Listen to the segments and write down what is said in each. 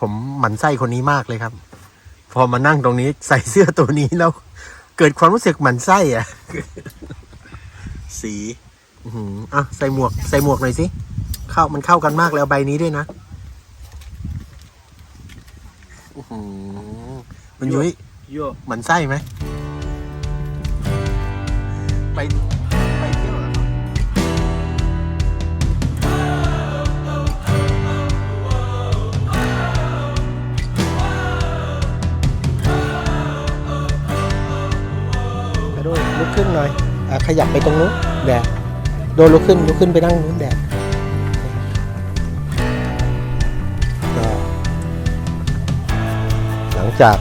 ผมหมั่นไส้คนนี้มากเลยครับ พอมานั่งตรงนี้ใส่เสื้อตัวนี้แล้ว เกิดความรู้สึกหมั่นไส้อะสีอื้อหืออะใส่หมวกใส่หมวกหน่อยสิเข้ามันเข้ากันมากแล้วใบนี้ด้วยนะอื้อหือมันยุ้ยโยหมันไส้ไหม ยอะขยับไปตรงนู้นแดดโดนลุกขึ้นลุกขึ้นไปนั่งนู้นแดดหลังจาก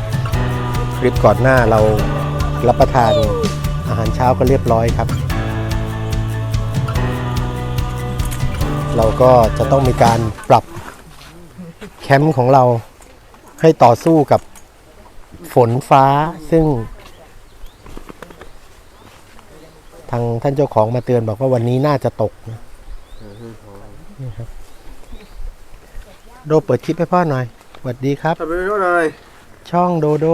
คลิปก่อนหน้าเรารับประทานอาหารเช้าก็เรียบร้อยครับ เราก็จะต้องมีการปรับแคมป์ของเราให้ต่อสู้กับฝนฟ้าซึ่ง ทางท่านเจ้าของมาเตือนบอกว่าวันนี้น่าจะตกนะนี่ครับโดเปิดคลิปให้พ่อหน่อยสวัสดีครับสวัสดีครับเลยช่องโดโด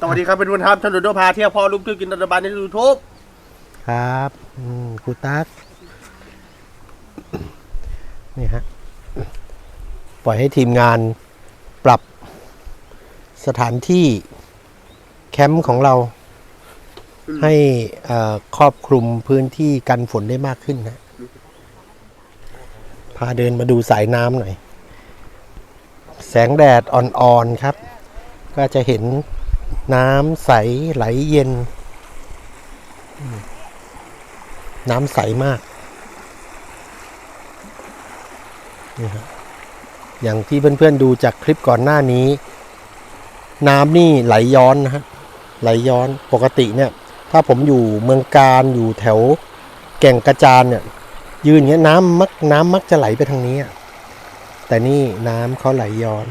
สวัสดีครับเป็นวันทัพท่านโดโดพาเที่ยวพ่อลูกตื้อกินรัฐบาลในยูทูบครับอืมครูตั๊กนี่ฮะปล่อยให้ทีมงานปรับสถานที่แคมป์ของเรา ให้ครอบคลุมพื้นที่กันฝนได้มากขึ้นนะ พาเดินมาดูสายน้ำหน่อย แสงแดดอ่อนๆครับ ก็จะเห็นน้ำใสไหลเย็น น้ำใสมากนี่ครับอย่างที่เพื่อนๆดูจากคลิปก่อนหน้านี้ น้ำนี่ไหลย้อนนะฮะไหลย้อนปกติเนี่ย ถ้าผมอยู่เมืองการอยู่แถวแก่งกระจานเนี่ยยืนเงี้ยน้ำมักน้ำมักจะไหลไปทางนี้แต่นี่น้ำเขาไหลย้อน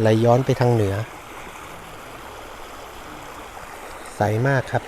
ไหลย้อนไปทางเหนือ ใสมากครับ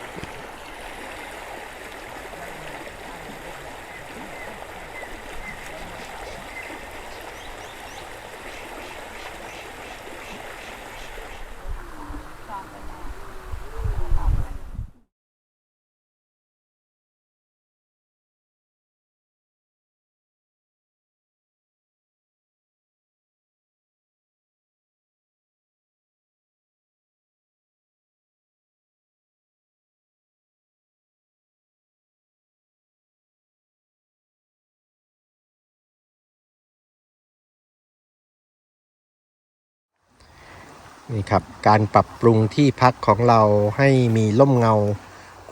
นี่ครับ การปรับปรุงที่พักของเราให้มีร่มเงา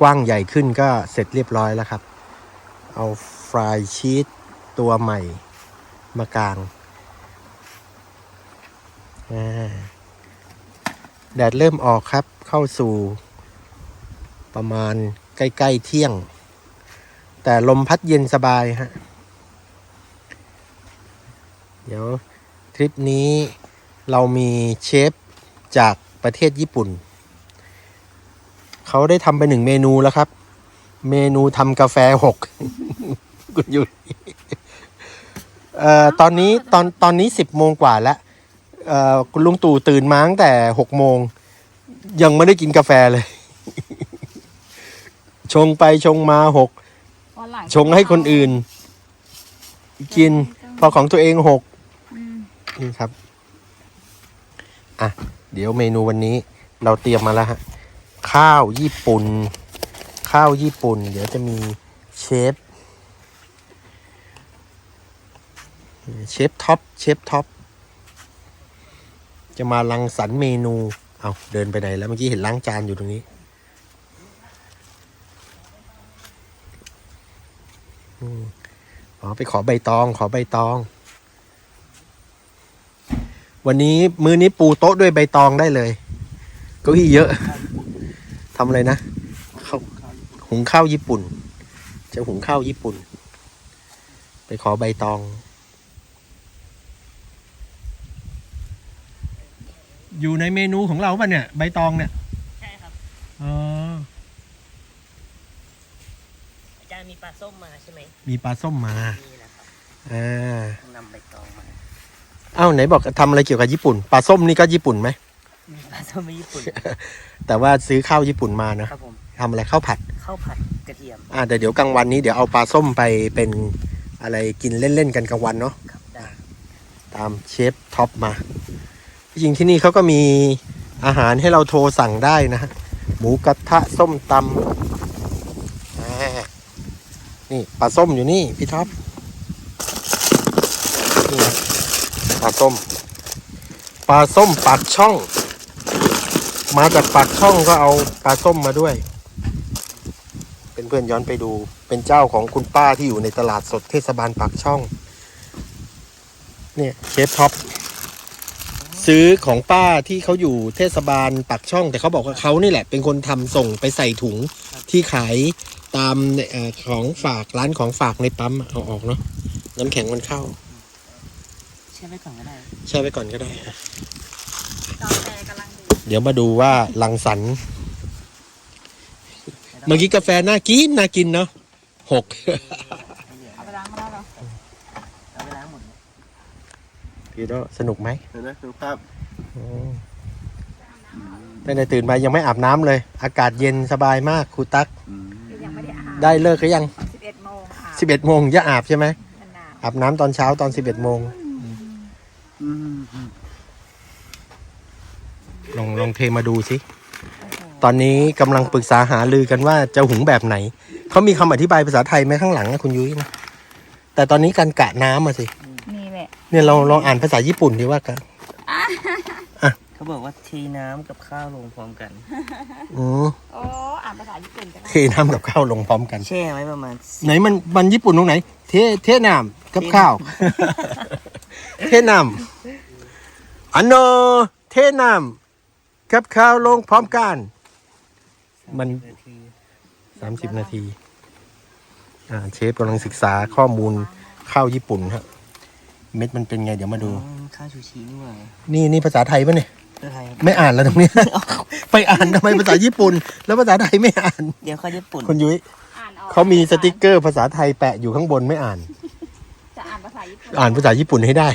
กว้างใหญ่ขึ้นก็เสร็จเรียบร้อยแล้วครับ เอาฟรายชีตตัวใหม่มากางแดดเริ่มออกครับเข้าสู่ประมาณใกล้ๆเที่ยง แต่ลมพัดเย็นสบายฮะ เดี๋ยวทริปนี้เรามีเชฟ จากประเทศญี่ปุ่น เขาได้ทำไปหนึ่งเมนูแล้วครับ เมนูทำกาแฟหกคุณยุ้ยเอ่อตอนนี้ตอนตอนนี้สิบโมงกว่าแล้วเอ่อคุณลุงตู่ตื่นมาตั้งแต่หกโมง ยังไม่ได้กินกาแฟเลย ชงไปชงมาหกวันหลัชงให้คนอื่น กิน พอของตัวเองหกอืม นี่ครับ อะ เดี๋ยวเมนูวันนี้เราเตรียมมาแล้วฮะ ข้าวญี่ปุ่น ข้าวญี่ปุ่น เดี๋ยวจะมีเชฟเชฟท็อปเชฟท็อปจะมาลังสรรเมนู เอาเดินไปไหนแล้วเมื่อกี้เห็นล้างจานอยู่ตรงนี้อ๋อไปขอใบตอง ขอใบตอง วันนี้มื้อนี้ปูโต๊ะด้วยใบตองได้เลยเก้าอี้เยอะทำอะไรนะข้าวหุงข้าวญี่ปุ่น จะหุงข้าวญี่ปุ่น ไปขอใบตอง อยู่ในเมนูของเราป่ะเนี่ย ใบตองเนี่ยใช่ครับอ๋ออาจารย์มีปลาส้มมาใช่ไหมมีปลาส้มมานี่นะครับอ่าต้องนำใบตองมา อ้าวไหนบอกทำอะไรเกี่ยวกับญี่ปุ่นปลาส้มนี่ก็ญี่ปุ่นไหม ปลาส้มญี่ปุ่น แต่ว่าซื้อข้าวญี่ปุ่นมานะครับผมทำอะไรข้าวผัด ข้าวผัดกระเทียมอ่าแต่เดี๋ยวกลางวันนี้เดี๋ยวเอาปลาส้มไปเป็นอะไรกินเล่นๆกันกลางวันเนาะครับได้ตามเชฟท็อปมาจริงๆที่นี่เขาก็มีอาหารให้เราโทรสั่งได้นะฮะหมูกระทะส้มตำอ่านี่ปลาส้มอยู่นี่พี่ท็อปนี่นะ ปลาส้ม ปลาส้มปากช่อง มาจากปากช่องก็เอาปลาส้มมาด้วย เป็นเพื่อนย้อนไปดู เป็นเจ้าของคุณป้าที่อยู่ในตลาดสดเทศบาลปากช่อง เนี่ยเชฟท็อปซื้อของป้าที่เขาอยู่เทศบาลปากช่อง แต่เขาบอกว่าเขานี่แหละ เป็นคนทำส่งไปใส่ถุงที่ขายตามของฝากร้านของฝากในปั๊มเอาออกเนาะน้ำแข็งมันเข้า ช่ไว้ก่อนก็ได้แช่ไว้ก่อนก็ได้อะกาแฟกำลังดีเดี๋ยวมาดูว่าลังสรรค์เมื่อกี้กาแฟน่ากินน่ากินเนาะหก เอาไปล้างมาแล้วเหรอเอาไปล้างหมดพี่โดสนุกไหมเห็นไหมดูครับอืมตั้งแต่ตื่นมายังไม่อาบน้ำเลย อากาศเย็นสบายมากครูตั๊กยังไม่ได้อาบได้เลิกหรือยังสิบเอ็ดโมงอาบสิบเอ็ดโมงจะอาบใช่ไหม มันหนาวอาบน้ำตอนเช้าตอนสิบเอ็ดโมง ลองลองเทมาดูสิ ตอนนี้กำลังปรึกษาหารือกันว่าจะหุงแบบไหน เขามีคำอธิบายภาษาไทยไหมข้างหลังนะคุณยุ้ยนะ แต่ตอนนี้การกะน้ำมาสิ นี่แหละ เนี่ยเราลองอ่านภาษาญี่ปุ่นดีว่ากันเขาบอกว่าเทน้ำกับข้าวลงพร้อมกัน อืมโอ้อ่านภาษาญี่ปุ่นกันเทน้ำกับข้าวลงพร้อมกัน แช่ไว้ประมาณไหนมันมันญี่ปุ่นตรงไหน เทเทน้ำกับข้าว เทน้ำอันโนเทน้ำ กับข้าวลงพร้อมกัน มันนาทีสามสิบนาที อ่า เชฟกำลังศึกษาข้อมูลข้าวญี่ปุ่นฮะเม็ดมันเป็นไงเดี๋ยวมาดูอืมข้าวชูชีนี่หว่านี่นี่ภาษาไทยปะเนี่ยเพื่อไทยครับ ไม่อ่านแล้วตรงเนี้ยไปอ่านทำไมภาษาญี่ปุ่น แล้วภาษาไทยไม่อ่าน เดี๋ยวข้าวญี่ปุ่นคุณยุ้ยอ่านออกเขามีสติกเกอร์ภาษาไทยแปะอยู่ข้างบนไม่อ่าน จะอ่านภาษาญี่ปุ่น อ่านภาษาญี่ปุ่นให้ได้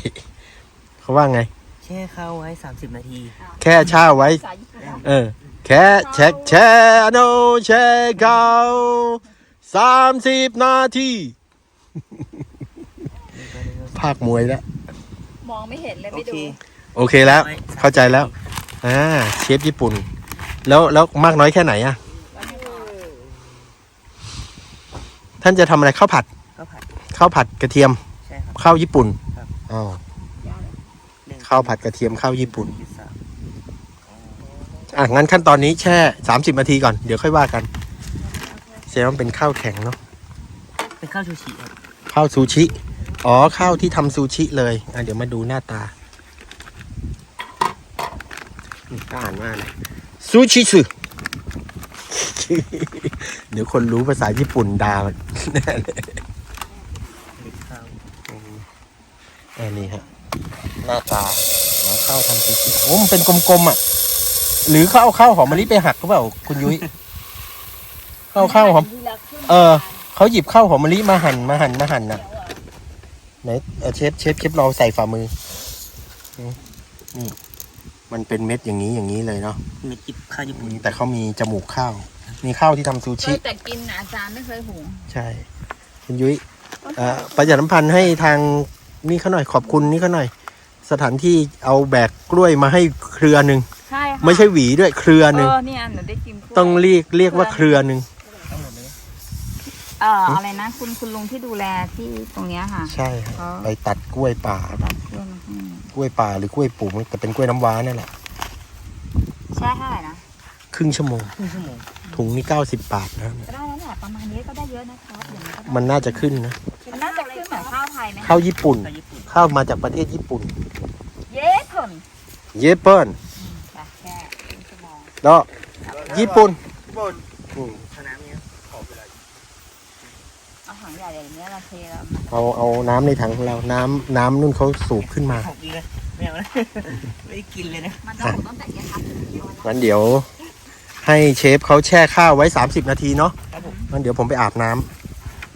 เขาว่าไง แช่ข้าวไว้ 30 นาที แค่เช่าไว้ภาษาญี่ปุ่นเหรอเออ แค่เช็คแชร์โนเช็คเขาสามสิบนาที ภาคมวยแล้ว มองไม่เห็นเลยโอไม่เคดูโอเคแล้ว เข้าใจแล้ว อ่า เชฟญี่ปุ่น แล้วแล้วมากน้อยแค่ไหนอะท่านจะทำอะไรข้าวผัดข้าวผัด ข้าวผัดกระเทียม ใช่ครับ ข้าวญี่ปุ่นครับ อ๋อหนึ่ง ข้าวผัดกระเทียมข้าวญี่ปุ่นพิซซ่าอะงั้นขั้นตอนนี้แช่สามสิบนาทีก่อน เดี๋ยวค่อยว่ากันเซลมันเป็นข้าวแข็งเนาะ เป็นข้าวชูชีครับข้าวซูชิ อ๋อข้าวที่ทำซูชิเลย อะเดี๋ยวมาดูหน้าตานี่ก็อ่านว่าอะไรซูชิสึเดี๋ยวคนรู้ภาษาญี่ปุ่นด่ามันแน่เลยมีข้าวอันนี้ฮะ หน้าตาของข้าวทำซูชิโอ้มันเป็นกลมๆอะ หรือเขาเอาข้าวหอมมะลิไปหักหรือเปล่าคุณยุ้ยเขาเอาข้าวหอมทีละครึ่งเออเขาหยิบข้าวหอมมะลิมาหั่นมาหั่นมาหั่นน่ะไหนเอ่อเชฟเชฟเชฟลองใส่ฝ่ามือนี่นี่มันเป็นเม็ดอย่างนี้อย่างนี้เลยเนาะมีจิบข้าวญี่ปุ่นแต่เขามีจมูกข้าว มีข้าวที่ทำซูเคชิยแต่กินนะอาจารย์ไม่เคยหุงใช่คุณยุ้ยเอ่อประชาสัมพันธ์ให้ทางนี่เขาหน่อยขอบคุณนี่เขาหน่อย สถานที่เอาแบกกล้วยมาให้เครือหนึ่งใช่ค่ะไม่ใช่หวีด้วยเครือหนึ่งเออเนี่ยหนูได้กินกล้วยต้องเรียกเรียกว่าเครือหนึ่งทั้งหมดเลยเอออะไรนะ คุณคุณลุงที่ดูแลที่ตรงเนี้ยค่ะ ใช่ฮะอ๋อ ไปตัดกล้วยป่าตัดกล้วยมาให้กล้วยป่าหรือกล้วยปลูกแต่เป็นกล้วยน้ำว้านั่นแหละใช่เท่าไหร่นะครึ่งชั่วโมง ครึ่งชั่วโมงถุงนี่เก้าสิบบาทนะก็ได้แล้วแหละประมาณนี้ก็ได้เยอะนะครับอย่างนี้ก็ได้มันน่าจะขึ้นนะมันน่าจะขึ้นเหมือนข้าวไทยไหมข้าวญี่ปุ่นข้าวญี่ปุ่น ข้าวมาจากประเทศญี่ปุ่น เย้ผลเยเปิลไปแค่ครึ่งชั่วโมงแล้วญี่ปุ่นบนอืมข้าวน้ำเนี้ยเอาถังใหญ่อย่างเนี้ยเราเทแล้วเอาเอาน้ำในถังของเรา น้ำน้ำนุ่นเขาสูบขึ้นมาหกดีเลยไม่เอานะไม่ได้กินเลยนะมันต้องตั้งแต่เย็นครับงั้นเดี๋ยวให้เชฟเขาแช่ข้าวไว้ 30 นาทีเนาะครับผมงั้นเดี๋ยวผมไปอาบน้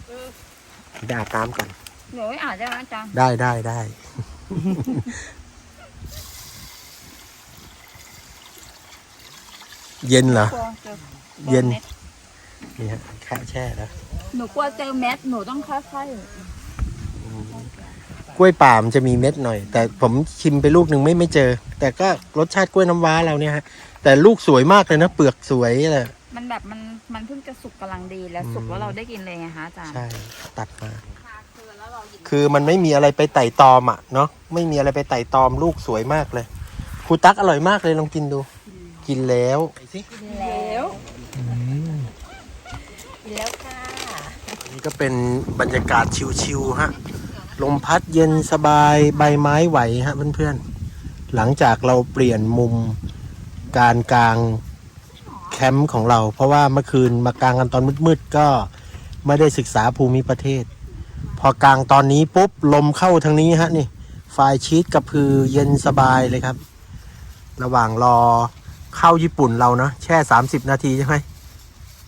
ำไปอาบน้ำก่อน หนูไม่อ่านได้ไหมอาจารย์ได้ได้ได้ เย็นเหรอ กลัวเจอเย็นม็ดนี่ฮะแค่แช่แล้วหนูกลัวเจอเม็ดหนูต้องค่อยกล้วยป่ามนจะมีเม็ดหน่อย แต่ผมชิมไปลูกหนึ่งไม่ไม่เจอ แต่ก็รสชาติกล้วยน้ำว้าเราเนี่ยฮะ แต่ลูกสวยมากเลยนะ เปลือกสวยเลยๆมันแบบมันมันเพิ่งจะสุกกำลังดีแล้วสุกแล้วเราได้กินเลยไงคะอาจารย์ ใช่ ตัดมา คือแล้วเราหยิบคือมันไม่มีอะไรไปไต่ตอมอะเนาะไม่มีอะไรไปไต่ตอมลูกสวยมากเลยครูตักอร่อยมากเลยลองกินดู กินแล้วแล้วแล้วค่ะนี่ก็เป็นบรรยากาศชิวๆฮะลมพัดเย็นสบายใบไม้ไหวฮะเพื่อนๆ หลังจากเราเปลี่ยนมุมการกลางแคมป์ของเรา เพราะว่าเมื่อคืนมากลางกันตอนมืดๆก็ไม่ได้ศึกษาภูมิประเทศ พอกลางตอนนี้ปุ๊บลมเข้าทางนี้ฮะนี่ไฟชีตกับพือเย็นสบายเลยครับ ระหว่างรอเข้าญี่ปุ่นเราเนาะแช่ 30 นาทีใช่ไหม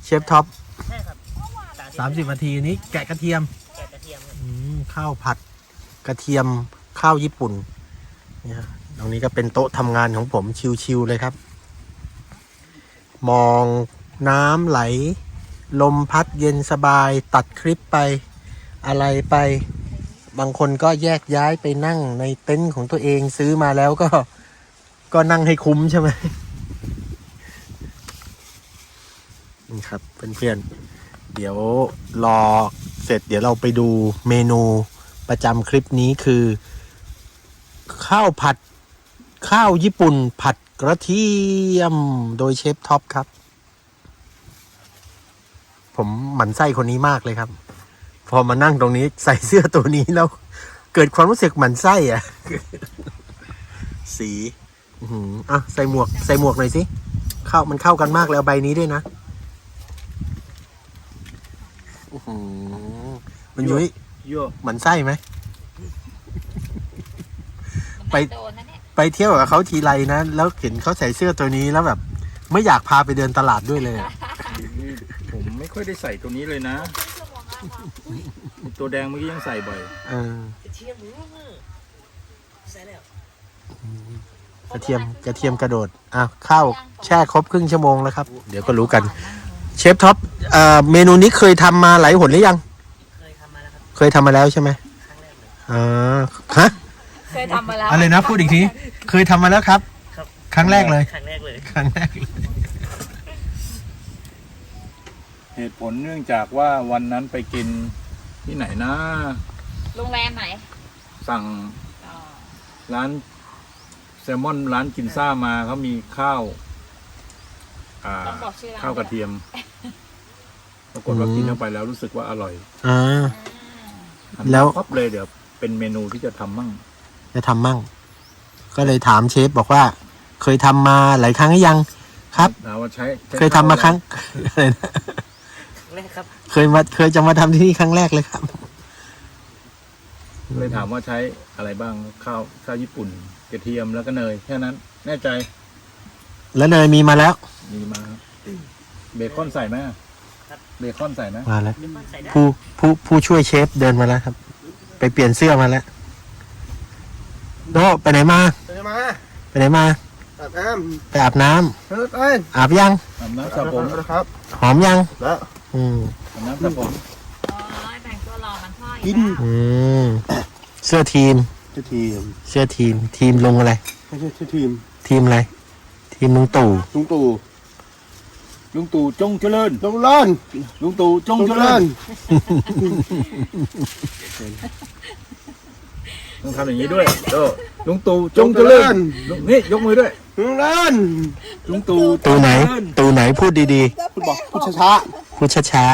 เชฟท็อปใช่ครับ30นาทีนี้แกะกระเทียมแกะกระเทียมครับอืมข้าวผัดกระเทียมข้าวญี่ปุ่นเนี่ยฮะตรงนี้ก็เป็นโต๊ะทำงานของผมชิวๆเลยครับ มองน้ำไหล ลมพัดเย็นสบายตัดคลิปไป อะไรไป บางคนก็แยกย้ายไปนั่งในเต็นท์ของตัวเองซื้อมาแล้วก็ก็นั่งให้คุ้มใช่ไหมนี่ครับเพื่อนๆเดี๋ยวรอเสร็จ เดี๋ยวเราไปดูเมนูประจำคลิปนี้คือ ข้าวผัดข้าวญี่ปุ่นผัดกระเทียมโดยเชฟท็อปครับ ผมหมั่นไส้คนนี้มากเลยครับ พอมานั่งตรงนี้ใส่เสื้อตัวนี้แล้ว เกิดความรู้สึกหมั่นไส้อะสีอื้อหืออะใส่หมวก ใส่หมวกหน่อยสิเข้ามันเข้ากันมากเลยเอาใบนี้ด้วยนะอื้อหือมันยุ้ยโย่หมันไส้ไหม ไปโดนนะเนี่ยไปเที่ยวกับเขาทีไรนะ แล้วเห็นเขาใส่เสื้อตัวนี้แล้วแบบ ไม่อยากพาไปเดินตลาดด้วยเลยอะผมไม่ค่อยได้ใส่ตัวนี้เลยนะ ตัวแดงเมื่อกี้ยังใส่บ่อยเออกระเทียมใส่แล้วกระเทียมกระเทียมกระโดดอะข้าวแช่ครบครึ่งชั่วโมงแล้วครับ เดี๋ยวก็รู้กัน เชฟท็อปเอ่อเมนูนี้เคยทำมาหลายหนหรือยัง เคยทำมาแล้วครับเคยทำมาแล้วใช่ไหมครั้งแรกเลย อ่าฮะเคยทำมาแล้วอะไรนะพูดอีกทีเคยทำมาแล้วครับ ครับ ครั้งแรกเลย ครั้งแรกเลย ครั้งแรกเลย เห ตุผลเนื่องจากว่าวันนั้นไปกินที่ไหนนะ โรงแรมไหนสั่งอ๋อร้านแซลมอนร้านกินซ่ามาเขามีข้าว อ่า ต้องบอกชื่อร้านข้าวกระเทียม ปรากฏว่ากินเข้าไปแล้วรู้สึกว่าอร่อยอ่าหันแล้ว ปั๊บเลยเดี๋ยวเป็นเมนูที่จะทำมั่ง จะทำมั่ง ก็เลยถามเชฟบอกว่า เคยทำมาหลายครั้งหรือยัง ครับนะว่าใช้ใช้เคยทำมาครั้ง อะไรนะครั้ง แรกครับ เคยมาเคยจะมาทำที่นี่ครั้งแรกเลยครับเลยถามว่าใช้อะไรบ้างข้าวข้าวญี่ปุ่นกระเทียมแล้วก็เนยแค่นั้น แน่ใจแล้วเนยมีมาแล้ว มีมาครับเบคอนใส่ไหมครับ เบคอนใส่ไหมมาแล้ว มันใส่ได้ผู้ผู้ผู้ช่วยเชฟเดินมาแล้วครับ ไปเปลี่ยนเสื้อมาแล้วโดไปไหนมาไปมาไปไหนมา ตัดน้ไปอาบน้ำำเฮ้ยไปอาบยังอาบน้ำสระผม นะครับ หอมยังแล้ว อืมอาบน้ำสระผมอ๋อแต่งตัวรอมันพ่ออีกิกนแล้วอืมเสื้อทีมเจ้าทีมเสื้อทีม ทีมลุงอะไร ไม่ใช่เจ้าทีมทีมอะไร ทีมลุงตู่ลุงตู่ลุงตู่จงเจริญลุงร้อนลุงตู่จงลุงเจริร้อญน ต้องทำอย่างนี้ด้วยโตลุงตู่จงเจริญลุงนี่ยกมือด้วยลุงร้อนลุงตู่ตูไหนจงเจริญตูไหนพูดดีพูดบอกพูดช้าๆ พูดช้า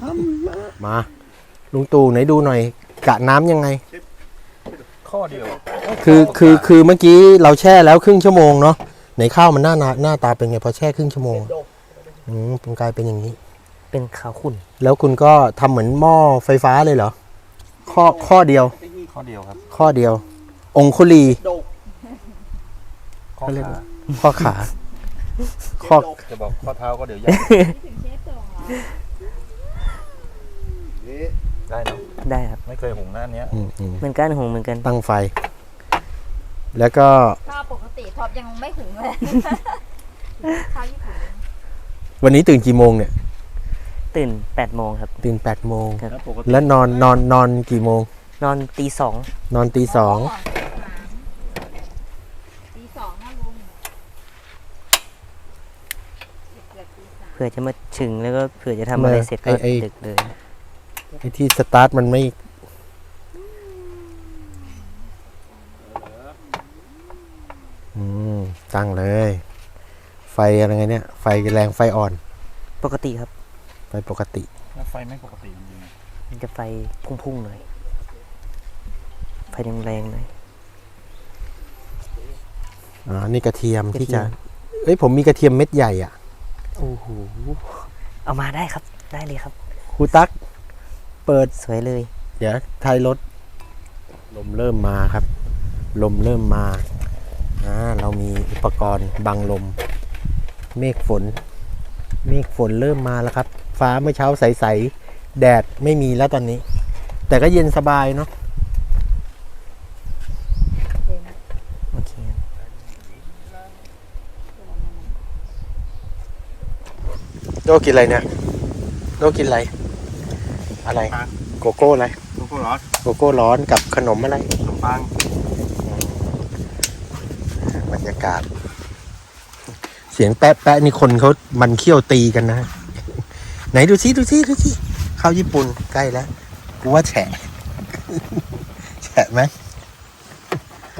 ๆ มา ลุงตู่ไหนดูหน่อย กะน้ำยังไง ข้อเดียวคือคือคือเมื่อกี้เราแช่แล้วครึ่งชั่วโมงเนาะในข้าวมันหน้าหน้าหน้าตาเป็นไงพอแช่ครึ่งชั่วโมงอืมเป็นกลายเป็นอย่างนี้ เป็นขาวขุ่นแล้วคุณก็ทำเหมือนหม้อไฟฟ้าเลยเหรอ ข้อข้อเดียว ข้อเดียวครับข้อเดียว องคุลีข้อเขาเรียกขาว่าข้อขา ข้อจะบอกข้อเท้าก็เดี๋ยวยัๆนี่ได้เนอะได้ครับ ไม่เคยหุงหน้าเนี้ยอืมอืมเหมือนกันหงเหมือนกัน ตั้งไฟ แล้วก็ข้าวปกติท็อปยังไม่หุงเลยข้าวญี่ปุ่นวันนี้ตื่นกี่โมงเนี่ย ตื่นแปดโมงครับ ตื่นแปดโมง ครับ แล้วปกติแล้วนอนนอนนอนกี่โมง นอนตีสองนอนตีสองตีสองนะลุงเกือบตีสามเผื่อจะมาถึงแล้วก็เผื่อจะทำอะไรเสร็จก็ไอ้ ดึกเลยไอ้ที่สตาร์ทมันไม่อืมตั้งเลย ไฟอะไรไงเนี่ย ไฟแรงไฟอ่อน ปกติครับ ไฟปกติ แล้วไฟไม่ปกติจริงมันจะไฟพุ่งๆหน่อย ไฟแรงๆหน่อยอ๋อนี่กระเทียมกระที่เทีจะยมเอ้ยผมมีกระเทียมเม็ดใหญ่อะโอ้โหเอามาได้ครับ ได้เลยครับ ครูตั๊กเปิด สวยเลย เดี๋ยวท้ายรถ ลมเริ่มมาครับ ลมเริ่มมาอ่าเรามีอุปกรณ์บังลม เมฆฝน เมฆฝนเริ่มมาแล้วครับ ฟ้าเมื่อเช้าใส ๆ แดดไม่มีแล้วตอนนี้ แต่ก็เย็นสบายเนาะ โอเคครับ โดกินอะไรเนี่ยโดกินอะไร อะไร โกโก้อะไรๆทุกคนเหรอโกโก้ร้อนกับขนมอะไร ขนมปัง บรรยากาศ เสียงแป๊ะแป๊ะนี่คนเขามันเขี้ยวตีกันนะ ไหนดูซิดูซิดูซิข้าวญี่ปุ่นใกล้แล้ว กูว่าแฉะ แฉะไหม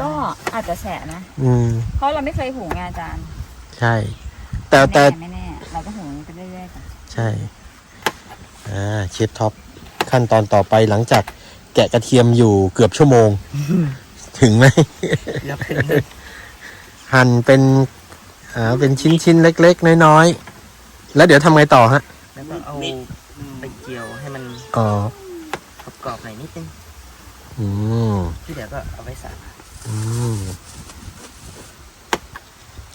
ก็อาจจะแฉะนะ อืม เพราะเราไม่เคยหุงไงอาจารย์ ใช่ แต่แต่ ใช่ อ่า เชฟท็อป ขั้นตอนต่อไปหลังจากแกะกระเทียมอยู่เกือบชั่วโมง ถึงไหมแล้วเป็นหั่นเป็น อ่า เป็นชิ้นชิ้นๆเล็ก ๆ น้อย ๆ แล้วเดี๋ยวทำไงต่อฮะ แล้วก็เอาไปเจียวให้มันอ๋อ กรอบๆหน่อยนิดนึงอืม ที่เหลือก็เอาไว้ใส่อืม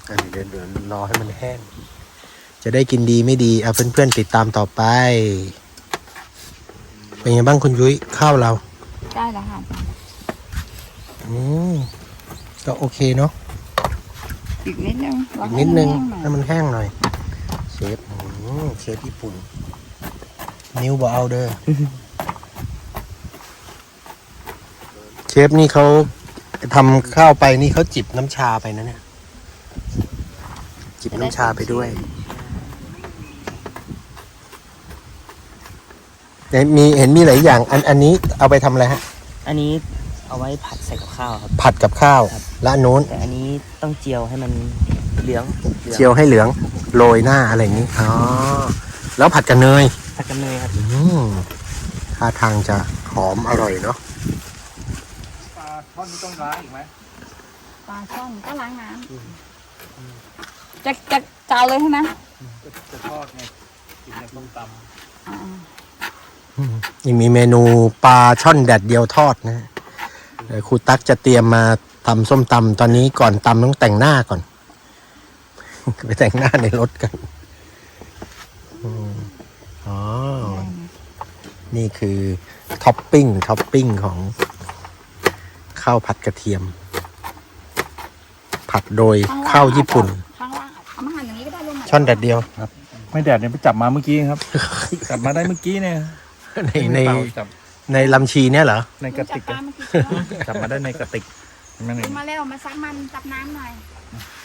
อันนี้เดี๋ยวเดี๋ยวรอให้มันแห้ง จะได้กินดีไม่ดีเอาเพื่อนๆติดตามต่อไป เป็นไงบ้างคุณยุ้ยข้าวเราได้แล้วค่ะอาจารย์อืมก็โอเคเนาะอีกนิดนึงเราอีกนิดนึงให้ให้แห้งหน่อยมันแห้งหน่อยเชฟอืมเชฟญี่ปุ่น นิ้วบอเอาเด้อเชฟนี่เขาทำข้าวไปนี่เขาจิบน้ำชาไปนะเนี่ย จิบน้ำชาไปด้วย เห็นมีเห็นมีหลายอย่าง อันอันนี้เอาไปทำอะไรฮะ อันนี้เอาไว้ผัดใส่กับข้าวครับ ผัดกับข้าว และอันนู้นแต่อันนี้ต้องเจียวให้มันเหลืองหลืองเจียวให้เหลืองโรยหน้าอะไรอย่างนี้อ๋อแล้วผัดกับเนย ผัดกับเนยครับ อืมท่าทางจะหอมอร่อยเนาะๆปลาท่อนนี้ต้องล้างอีกไหมปลาช่อนก็ล้างน้ำจะจะจะเอาเลยใช่ไหมจะจะทอดไงกินกับต้มตอ่า ยังมีเมนูปลาช่อนแดดเดียวทอดนะเดี๋ยวครูตั๊กจะเตรียมมาทำส้มตำตอนนี้ก่อนตำต้องแต่งหน้าก่อน ไปแต่งหน้าในรถกันอืมอ๋อ นี่คือท็อปปิ้งท็อปปิ้งของข้าวผัดกระเทียม ผัดโดยข้างล่างข้าวญี่ปุ่นข้างล่างเอามาหั่นอย่างนี้ก็ได้ลุงช่อนแดดเดียวำไม่แดดเนี่ยไปจับมาเมื่อกี้ครับ จับมาได้เมื่อกี้เนี่ย ในในเปล่าจับในลำชีเนี่ยเหรอ ในกระติกจับปลาอะเมื่อกี้ใช่ไหมจับมาได้ในกระติกนั่นเอลุงงมาเร็วมาซักมันจับน้ำหน่อย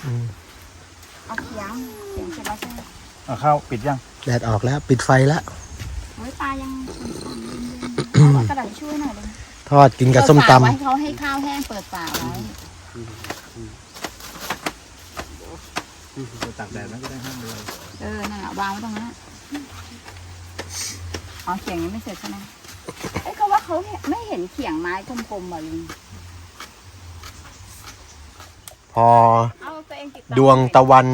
อืม เอาเขียงเขียงเสร็จแล้วใช่ไหมเอาข้าวปิดยังแดดออกแล้ว ปิดไฟแล้ว โอ้ยปลายังสั่นๆเอากระดาษช่วยหน่อยเลยทอดกินกับส้มตเปิดฝาไว้เขาให้ข้าวแห้งเปิดฝาไว้ตากแดดนั่นก็ได้ห้ามเลยเออน่ะวางไว้ตรงนั้น อะอ๋อเขียงยังไม่เสร็จใช่ไหมเอ้ยเขาว่าเขาเห็นไม่เห็นเขียงไม้กลมๆอะลุงำพอเอาตัวเองติดต่อดวงตะวัน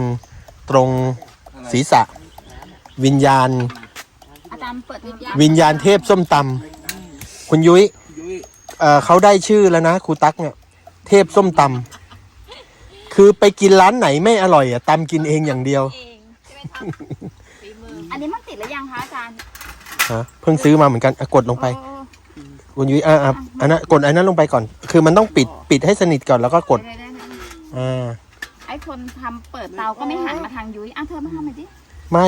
ตรงศีรษะ วิญญาณ อาจารย์เปิดวิญญาณวิญญาณเทพส้มตำคุณยุ้ยเอ่อเขาได้ชื่อแล้วนะครูตั๊กเนี่ย เทพส้มตำคือไปกินร้านไหนไม่อร่อยอะตำกินเองอย่างเดียว เองใช่ไหมครับอันนี้มันติดหรือยังคะอาจารย์ ฮะเพิ่งซื้อมาเหมือนกันอะกดลงไปโอ้คุณยุ้ยอะอะอันนั้นกดอันนั้นลงไปก่อน คือมันต้องปิดปิดให้สนิทก่อนแล้วก็กดได้ๆอ่าไอ้คนทำเปิดเตาก็ไม่หันมาทางยุ้ยอะเธอมาทำหน่อยดิไม่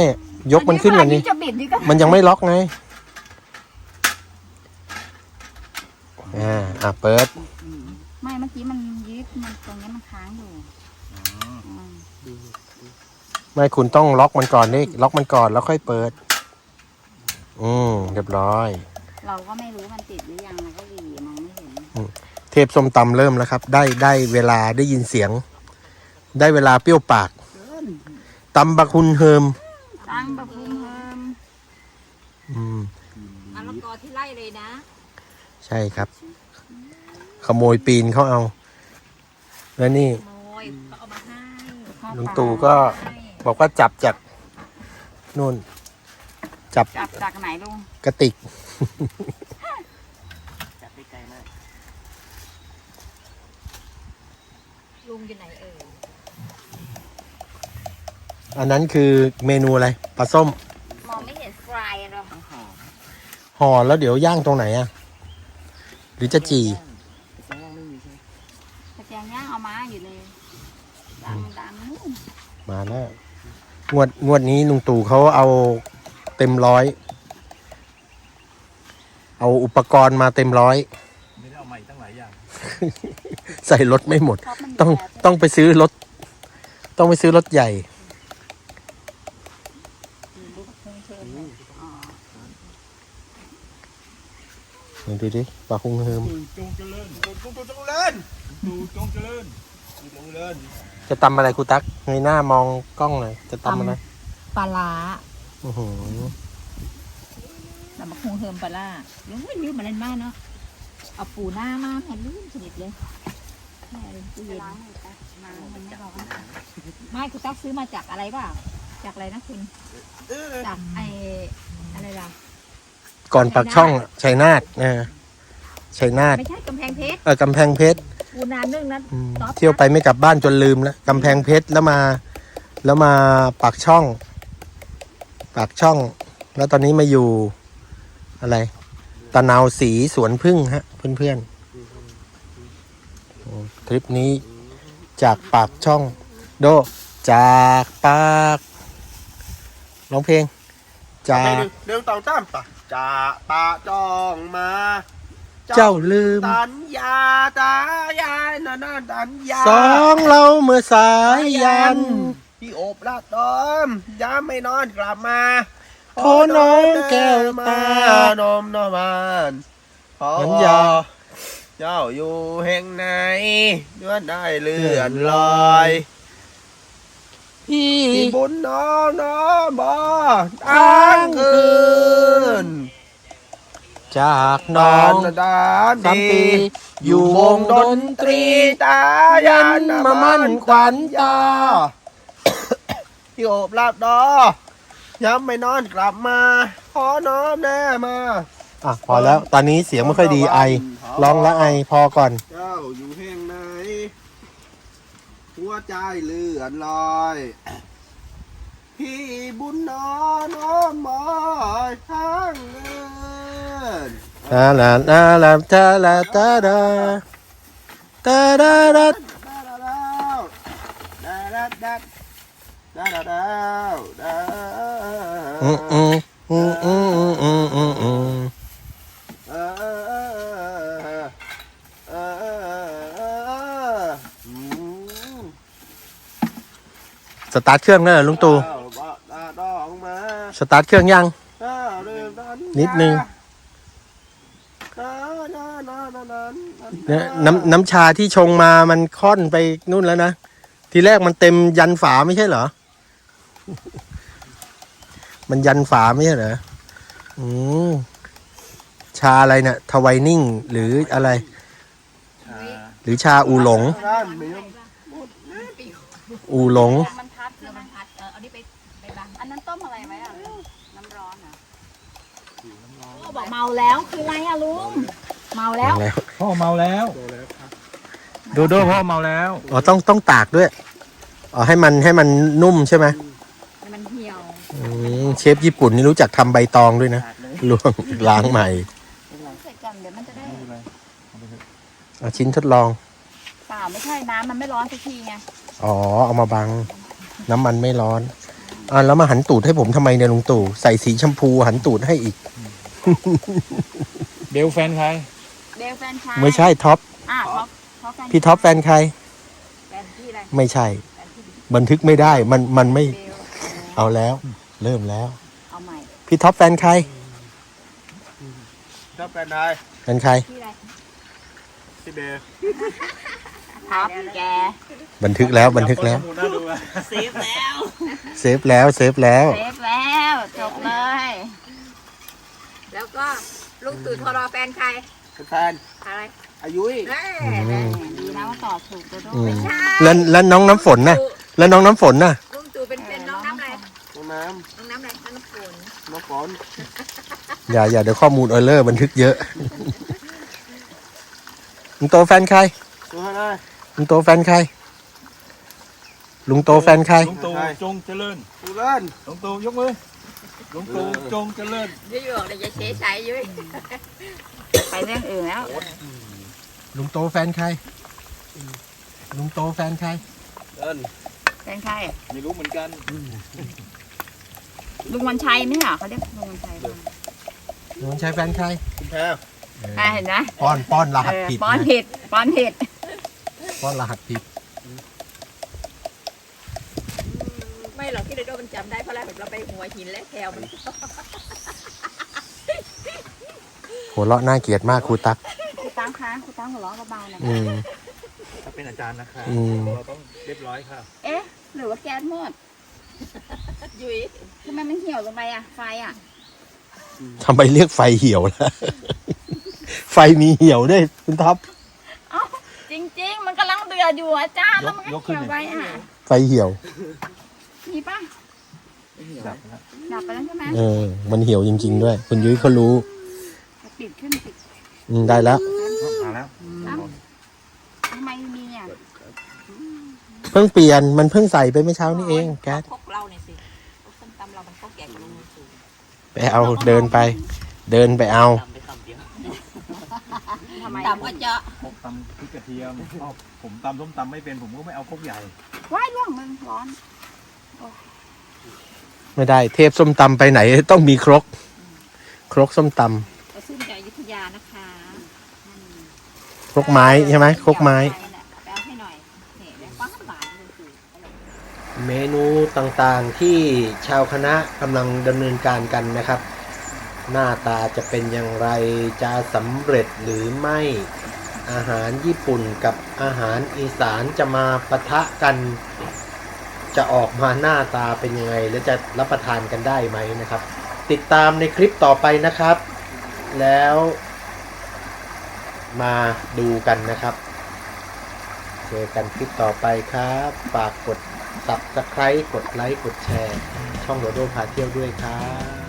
ยกมันขึ้นก่อนเวลานี่ยุ้ยจะบิดนี่ก็มันยังไม่ล็อกไงอ่าอะเปิดไม่เมื่อกี้มันยึดมันตรงนี้มันค้างอยู่มไม่คุณต้องล็อกมันก่อนนี่ล็อกมันก่อนแล้วค่อยเปิด อืมเรียบร้อย เราก็ไม่รู้มันติดหรือยังเราก็หวีมองไม่เห็นเทพส้มตำเริ่มแล้วครับ ได้ได้เวลาได้ยินเสียง ได้เวลาเปรี้ยวปากตำบักคุณเฮิม ตั้งแบบพุ่มเพิ่มอืม มะละกอที่ไล่เลยนะใช่ครับ ขโมยปีนเขาเอา แล้วนี่ โมยเขาเอามาให้ลุงตู่ก็บอกว่าจับจากนู่น จับจับจากไหนลุงกระติก จับได้ไกลมาก ลุงอยู่ไหนเอ่ยอันนั้นคือเมนูอะไรปลาส้ม มองไม่เห็นฟรายหรอห่อแล้วเดี๋ยวย่างตรงไหนอะหรือจะจี่แสดงว่าไม่มีใช่ไหมตะแกรงย่างเอามาอยู่ในดังดังนู่นมาแล้วงวดงวดนี้ลุงตู่เขาเอาเต็มร้อย เอาอุปกรณ์มาเต็มร้อย ไม่ได้เอาใหม่ตั้งหลายอย่าง ใส่รถไม่หมดเพราะมันต้องแดดต้องไปซื้อรถ ต้องไปซื้อรถใหญ่อ๋อดูดิปลาคุงเฮิมดูจงเจริญดูดูดูดูเล่นดูจงเจริญดูดูเล่นจะตำอะไรครูตักเงยหน้ามองกล้องหน่อยจะตำอะไร ปลาร้า อื้อหือแต่มาคงเฮิมปลาร้ายังไม่ลืมมันนั่นมากเนาะ เอาปูหน้ามาแผ่นลืมสนิทเลยแค่ตู้ไปเย็นล้างมือแป๊บน้ำมันไม่ร้อนไม่คุณตั๊กซื้อมาจากอะไรเปล่าจากอะไรนะคุณ จากไออะไรล่ะ ก่อนปักช่องชัยนาทเออชัยนาทไม่ใช่กำแพงเพชร เออกำแพงเพชรปูนานึ่งนั้นอืมต๊อปเที่ยวไปไม่กลับบ้านจนลืมแล้วกำแพงเพชรแล้วมา แล้วมาปากช่อง ปากช่อง แล้วตอนนี้มาอยู่อะไร ตะนาวสีสวนพึ่งฮะ เพื่อนๆโอ้ทริปนี้จากปากช่อง โด จากปากร้องเพลงจาไปกดึงเดินต่อตามปะจ่าตาจ้องมา เจ้าลืมสัญญาตายายนานาสัญญาสองเราเมื่อสายยัน พี่โอบละตอมย้ำไม่นอนกลับมาขอน้องแก้วตานมนอมานขอสัญญาเจ้าอยู่แห่งไหนเนื้อได้เลื่อนลอยพี่ที่บุญน้องน้องบอทั้งคืน จากน้องดานสามดีปี อยู่วงดนตรีตายัยันนมามั่นขวัญตาที่ โอบลาบดอย้ำไม่นอนกลับมา ขอน้อมแน่มา อะพอแล้วตอนนี้เสียงไม่ค่อยดีไอร้องและไอพอก่อน เจ้าอยู่แห่งไหน หัวใจเลื่อนลอย พี่บุญน้องน้องบอยทั้งเงินตาลาตาลาตาลาตาดาตาดาดา อืมอืมอืมอืมอืมอืมอืมสตาร์ทเครื่องแล้เหรอลุงตู่สตาร์ทเครื่องยังนิดนึงเนี่ยน้ำน้ำชาที่ชงมามันค่อนไปนู่นแล้วนะ ทีแรกมันเต็มยันฝาไม่ใช่เหรอ มันยันฝาไม่ใช่เหรอ อืมชาอะไรเนี่ยทวายนิ่งหรืออะไรชาหรือชาอูหลง อูหลง มันพัดใช่ไหมพัดเออเอานี่ไปไปบังอันนั้นต้มอะไรไว้อะน้ำร้อนเหรอก็บอกเมาแล้วคืออะไรอะลุงเมาแล้วแล้วพ่อเมาแล้วโดโดพ่อเมาแล้ว อ๋อต้องต้องตากด้วย อ๋อให้มันให้มันนุ่มใช่ไหมให้มัน เหี่ยวอืมเชฟญี่ปุ่นนี่รู้จักทำใบตองด้วยนะขาดเลยลวงล้างใหม่เสร็จก่อนเดี๋ยวมันจะได้เอาชิ้นทดลองปาล่าไม่ใช่น้ำมันไม่ร้อนสักทีไงอ๋อเอามาบัง น้ำมันไม่ร้อนอ่าแล้วมาหันตูดให้ผมทำไมเนี่ยลุงตู่ใส่สีชมพูหันตูดให้อีกเดลแฟนใครเดลแฟนชายไม่ใช่ท็อปอะท็อปท็อปแฟนพี่ท็อปแฟนใครแฟนพี่อะไรไม่ใช่แฟนพี่บันทึกไม่ได้มันมันไม่เบลเอาแล้ว เริ่มแล้ว เอาใหม่พี่ท็อปแฟนใครถ้าเป็นนายแฟนใคร พี่อะไรพี่เบลท็อปแกบันทึกแล้วบันทึกแล้วข้อมูลน่าดูอะเซฟแล้วเซฟแล้วเซฟแล้ว เซฟแล้วจบเลย แล้วก็ลุงตู่ทรอแฟนใครเป็นแฟนอะไรอายุยเอ้ยอืมดีนะว่าตอบถูกตัวด้วอืยมแล้วแล้วน้องน้ำฝนน่ะ แล้วน้องน้ำฝนน่ะ ลุงตู่เป็นเป็ น้องน้น้องน้ำอะไรน้องน้ำฝนำน้องฝนอย่าอย่าเดี๋ยวข้อมูลเออร์เลอร์บันทึกเยอะ ลุงโตแฟนใคร ดูให้นายลุงโตแฟนใคร ลุงโตแฟนใคร ลุงตู่ใช่ จงเจริญดูเล่น ลุงตู่ยกมือลุงตู่จงเจริญยุ้ยบอกเลยจะเฉยใช้ยุ้ยไปเรื่องอื่นแล้ว ลุงโตแฟนใคร ลุงโตแฟนใคร เล่นเป็นใคร ไม่รู้เหมือนกัน ลุงวันชัยไหมเหรอเขาเรียกลุงวันชัยป่ะลุงชายแฟนใครคุณแพรอะเห็นไหมป้อนป้อนรหัสเออผิดป้อนนะผิดป้อนผิดป้อนรหัสผิดไม่หรอกที่เดโดมันจำได้เพราะอะไรแบบเราไปหัวหินและแถวมันหัวเราะน่าเกลียดมากครูตัก ครูตั้งคะครูตั้งหัวเราะเบาๆหน่อยอืม ถ้าเป็นอาจารย์นะครับอืม เราต้องเรียบร้อยค่ะ เอ๊ะ หรือว่าแก๊สหมด ยุ้ยทำไมมันเหี่ยวลงไปอะ ไฟอะ ทำไมเรียกไฟเหี่ยวล่ะ ไฟมีเหี่ยวด้วยคุณท็อป เอ้าจริง ๆ มันกำลังเดือดอยู่อาจารย์แล้วมันก็เหี่ยวไปอะ ไฟเหี่ยว มีป่ะ ดับนะดับไปแล้วใช่ไหมเออ มันเหี่ยวจริง ๆ ด้วย คุณยุ้ยเขารู้ปิดขึ้นปิดอืมได้แล้ว มาแล้วเอ้าทำไมมีอะเพิ่งเปลี่ยน มันเพิ่งใส่ไปเมื่อเช้านี้เองแก๊สพกเราเนี่ยสิพกส้มตำเรามันพกแก่กว่าลุงตู่ ไปเอาเดินไป เดินไปเอาทำไมตำก็เจาะพกตำพริกกระเทียมอ้าวผมตำส้มตำไม่เป็นผมก็ไม่เอาพกใหญ่ว่ายล่วงมึงร้อนไม่ได้ เทพส้มตำไปไหนต้องมีครก ครกส้มตเราซื้อมาจากอยุธยานะคะำครกไม้ใช่ไหมครกไม้ ไปเอาให้หน่อยเนี่ยแล้วป้าหวานลุงตู่ เมนูต่างๆที่ชาวคณะกำลังดำเนินการกันนะครับ หน้าตาจะเป็นอย่างไรจะสำเร็จหรือไม่อาหารญี่ปุ่นกับอาหารอีสานจะมาปะทะกัน จะออกมาหน้าตาเป็นยังไง และจะรับประทานกันได้ไหมนะครับ ติดตามในคลิปต่อไปนะครับ แล้วมาดูกันนะครับ เจอกันคลิปต่อไปครับ ฝากกด สับสไครต์กดไลค์ กดแชร์ ช่องโดโดพาเที่ยวด้วยครับ